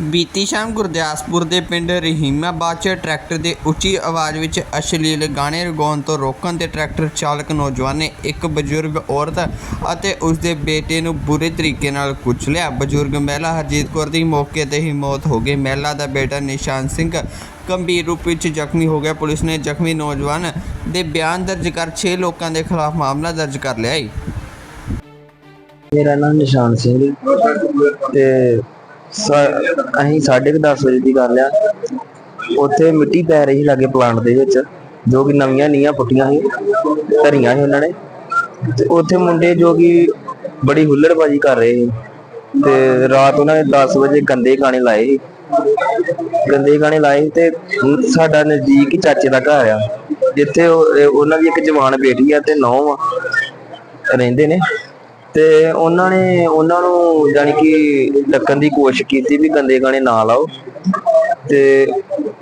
ਬੀਤੀ ਸ਼ਾਮ ਗੁਰਦਾਸਪੁਰ ਦੇ ਪਿੰਡ ਰਹੀਮਾਬਾਦ 'ਚ ਟਰੈਕਟਰ ਦੇ ਉੱਚੀ ਆਵਾਜ਼ ਵਿੱਚ ਅਸ਼ਲੀਲ ਗਾਣੇ ਰਗਾਉਣ ਤੋਂ ਰੋਕਣ ਤੇ ਟਰੈਕਟਰ ਚਾਲਕ ਨੌਜਵਾਨ ਨੇ ਇੱਕ ਬਜ਼ੁਰਗ ਔਰਤ ਅਤੇ ਉਸ ਦੇ ਬੇਟੇ ਨੂੰ ਬੁਰੇ ਤਰੀਕੇ ਨਾਲ ਕੁਚਲਿਆ ਬਜ਼ੁਰਗ ਮਹਿਲਾ ਹਰਜੀਤ ਕੌਰ ਦੀ ਮੌਕੇ ਤੇ ਹੀ ਮੌਤ ਹੋ ਗਈ। ਮਹਿਲਾ ਦਾ ਬੇਟਾ ਨਿਸ਼ਾਨ ਸਿੰਘ ਗੰਭੀਰ ਰੂਪ ਵਿੱਚ ਜ਼ਖਮੀ ਹੋ ਗਿਆ। ਪੁਲਿਸ ਨੇ ਜ਼ਖਮੀ ਨੌਜਵਾਨ ਦੇ ਬਿਆਨ ਦਰਜ ਕਰ 6 ਲੋਕਾਂ ਦੇ ਖਿਲਾਫ ਮਾਮਲਾ ਦਰਜ ਕਰ ਲਿਆ ਹੈ। ਮੇਰਾ ਨਾਮ ਨਿਸ਼ਾਨ ਸਿੰਘ ਤੇ ਅਸੀਂ 10:30 ਵਜੇ ਦੀ ਗੱਲ ਆ। ਉੱਥੇ ਮਿੱਟੀ ਪੈ ਰਹੀ ਸੀ ਲਾਗੇ ਪਲਾਂਟ ਦੇ ਵਿੱਚ, ਜੋ ਕਿ ਨਵੀਆਂ ਨੀਆਂ ਪੁੱਟੀਆਂ ਸੀ, ਧਰੀਆਂ ਸੀ ਉਹਨਾਂ ਨੇ। ਤੇ ਉੱਥੇ ਮੁੰਡੇ ਜੋ ਕਿ ਬੜੀ ਹੁੱਲੜਬਾਜੀ ਕਰ ਰਹੇ ਸੀ। ਤੇ ਰਾਤ ਉਹਨਾਂ ਨੇ 10 ਵਜੇ ਗੰਦੇ ਗਾਣੇ ਲਾਏ ਸੀ। ਗੰਦੇ ਗਾਣੇ ਲਾਏ ਸੀ ਤੇ ਸਾਡਾ ਨਜ਼ਦੀਕ ਹੀ ਚਾਚੇ ਦਾ ਘਰ ਆ। ਜਿੱਥੇ ਉਹਨਾਂ ਦੀ ਇੱਕ ਜਵਾਨ ਬੇਟੀ ਆ ਤੇ ਨੌਂ ਆ ਰਹਿੰਦੇ ਨੇ। ਤੇ ਉਹਨਾਂ ਨੇ, ਉਹਨਾਂ ਨੂੰ ਜਾਨੀ ਕਿ ਡੱਕਣ ਦੀ ਕੋਸ਼ਿਸ਼ ਕੀਤੀ ਵੀ ਗੰਦੇ ਗਾਣੇ ਨਾ ਲਾਓ। ਤੇ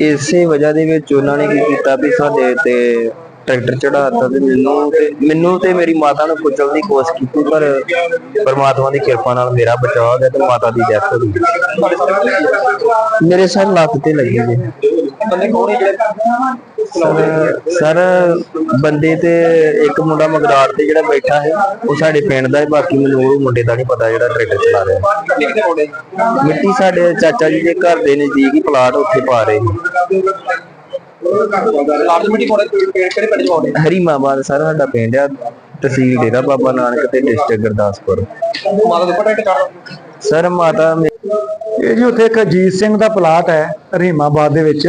ਇਸੇ ਵਜ੍ਹਾ ਦੇ ਵਿੱਚ ਉਹਨਾਂ ਨੇ ਕੀ ਕੀਤਾ ਵੀ ਸਾਡੇ ਤੇ ਟਰੈਕਟਰ ਚੜਾਤਾ ਤੇ ਮੈਨੂੰ ਤੇ ਮੈਨੂੰ ਤੇ ਮੇਰੀ ਮਾਤਾ ਨੂੰ ਕੁਚਲਣ ਦੀ ਕੋਸ਼ਿਸ਼ ਕੀਤੀ, ਪਰ ਪਰਮਾਤਮਾ ਦੀ ਕਿਰਪਾ ਨਾਲ ਮੇਰਾ ਬਚਾਅ ਹੋ ਗਿਆ ਤੇ ਮਾਤਾ ਦੀ ਡੈਥ ਹੋ ਗਈ। ਮੇਰੇ ਸਰ ਲੱਤ ਤੇ ਲੱਗੇ ਜੀ। ਬੰਦੇ ਜਿਹੜੇ ਸਰ ਬੰਦੇ ਤੇ ਇੱਕ ਮੁੰਡਾ ਮਗਰਾੜ ਤੇ ਜਿਹੜਾ ਬੈਠਾ ਹੈ ਉਹ ਸਾਡੇ ਪਿੰਡ ਦਾ ਹੈ ਬਾਕੀ ਮੈਨੂੰ ਉਹ ਮੁੰਡੇ ਦਾ ਨਹੀਂ ਪਤਾ ਜਿਹੜਾ ਟਰੈਕਟਰ ਚਲਾ ਰਿਹਾ। ਮਿੱਟੀ ਸਾਡੇ ਚਾਚਾ ਜੀ ਦੇ ਘਰ ਦੇ ਨਜ਼ਦੀਕ ਹੀ ਪਲਾਟ ਉੱਥੇ ਪਾ ਰਹੇ ਨੇ। ਲਾਸਟ ਮੀਟਿੰਗ ਕੋਲੇ ਕਿਹੜੇ ਪਿੰਡ ਚ ਹੋਣੇ ਹਰੀਮਾਬਾਦ ਸਰ ਸਾਡਾ ਪਿੰਡ ਆ ਤਹਿਸੀਲ ਡੇਰਾ ਬਾਬਾ ਨਾਨਕ ਤੇ ਡਿਸਟ੍ਰਿਕਟ ਗੁਰਦਾਸਪੁਰ। ਮਾਤਾ ਦੇ ਪਟਾਟ ਕਰ ਸਰ ਮਾਤਾ ਮੇ- ਇਹ ਜੀ ਉੱਥੇ ਇੱਕ ਅਜੀਤ ਸਿੰਘ ਦਾ ਪਲਾਟ ਹੈ ਰਹੀਮਾਬਾਦ ਦੇ ਵਿੱਚ।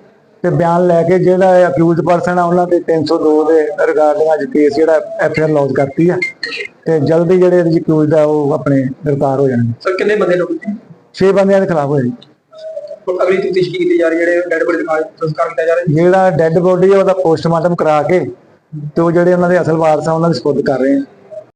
ਤੇ ਬਿਆਨ ਲੈ ਕੇ ਜਿਹੜਾ ਅਕਿਊਜ਼ਡ ਪਰਸਨ ਆ ਉਹਨਾਂ ਤੇ 302 ਦੇ ਰਿਗਾਰਡਿੰਗ ਅੱਜ ਕੇਸ ਜਿਹੜਾ ਐਫ ਆਰ ਲੌਂਚ ਕਰਤੀ ਆ। ਤੇ ਜਲਦੀ ਜਿਹੜੇ ਇਹਦੇ ਅਕਿਊਜ਼ਡ ਆ ਉਹ ਆਪਣੇ ਗ੍ਰਿਫਤਾਰ ਹੋ ਜਾਣਗੇ। ਸਰ ਕਿੰਨੇ ਬੰਦੇ ਲੋਕ 6 ਬੰਦਿਆਂ ਦੇ ਖਿਲਾਫ ਹੋਇਆ ਜੀ ਅਗਲੀ ਤਫਤੀਸ਼ ਕੀਤੀ ਜਾ ਰਹੀ ਜਿਹੜੇ ਡੈਡ ਬੋਡੀ ਦਾ ਸੰਸਕਾਰ ਕੀਤਾ ਜਾ ਰਿਹਾ ਜਿਹੜਾ ਡੈੱਡ ਬੋਡੀ ਆ ਉਹਦਾ ਪੋਸਟਮਾਰਟਮ ਕਰਾ ਕੇ ਤੇ ਉਹ ਜਿਹੜੇ ਉਹਨਾਂ ਦੇ ਅਸਲ ਵਾਰਸ ਆ ਉਹਨਾਂ ਦੇ ਸਪੁਰਦ ਕਰ ਰਹੇ ਆ।